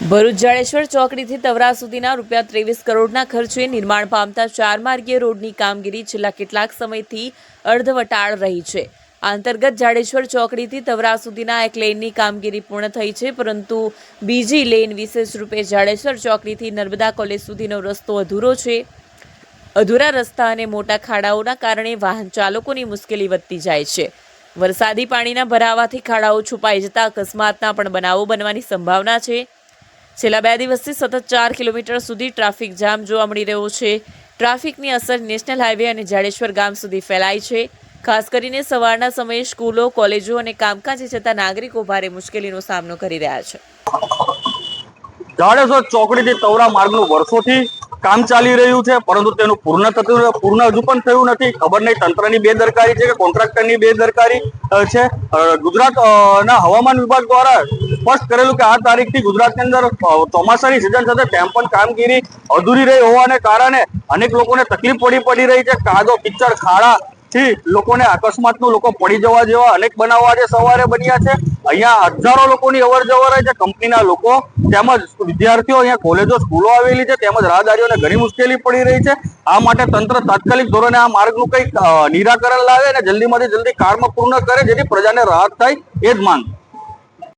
ભરૂચ જાડેશ્વર ચોકડીથી તવરા સુધીના રૂપિયા ત્રેવીસ કરોડના ખર્ચે નિર્માણ પામતા ચાર માર્ગીય રોડની કામગીરી છેલ્લા કેટલાક સમયથી અર્ધવટાળ રહી છે. આ અંતર્ગત જાડેશ્વર ચોકડીથી તવરા સુધીના એક લેનની કામગીરી પૂર્ણ થઈ છે, પરંતુ બીજી લેન વિશેષ રૂપે જાડેશ્વર ચોકડીથી નર્મદા કોલેજ સુધીનો રસ્તો અધૂરો છે. અધૂરા રસ્તા અને મોટા ખાડાઓના કારણે વાહન ચાલકોની મુશ્કેલી વધતી જાય છે. વરસાદી પાણીના ભરાવાથી ખાડાઓ છુપાઈ જતા અકસ્માતના પણ બનાવો બનવાની સંભાવના છે. છેલ્લા બે દિવસથી સતત ચાર કિલોમીટર સુધી ટ્રાફિક જામ જોવા મળી રહ્યો છે. ટ્રાફિકની અસર નેશનલ હાઈવે અને જાડેશ્વર ગામ સુધી ફેલાઈ છે. ખાસ કરીને સવારના સમયે સ્કૂલો, કોલેજો અને કામકાજે જતા નાગરિકો ભારે મુશ્કેલીનો સામનો કરી રહ્યા છે. જાડેશ્વર ચોકડીથી તવરા માર્ગનું વર્ષોથી કામ ચાલી રહ્યું છે, પરંતુ તેનું પૂર્ણ થતું પૂર્ણ હજુ પણ થયું નથી. ખબર નહીં, તંત્રની બેદરકારી છે કે કોન્ટ્રાક્ટરની બેદરકારી છે? ગુજરાત ના હવામાન વિભાગ દ્વારા સ્પષ્ટ કરેલું કે આ તારીખથી ગુજરાતની અંદર ચોમાસાની સિઝન સાથે તેમ પણ કામગીરી અધૂરી રહી હોવાને કારણે અનેક લોકોને તકલીફ પડી પડી રહી છે. કાદો, કિચડ, ખાડા થી લોકોને અકસ્માતનું લોકો પડી જવા જેવા અનેક બનાવો આજે સવારે બન્યા છે. અહીંયા હજારો લોકોની અવર જવર છે. કંપનીના લોકો તેમજ વિદ્યાર્થીઓ અહીંયા કોલેજો, સ્કૂલો આવેલી છે. તેમજ રાહદારીઓને ઘણી મુશ્કેલી પડી રહી છે. આ માટે તંત્ર તાત્કાલિક ધોરણે આ માર્ગનું કંઈક નિરાકરણ લાવે અને જલ્દીમાંથી જલ્દી કારમાં પૂર્ણ કરે જેથી પ્રજાને રાહત થાય. એ જ માંગ.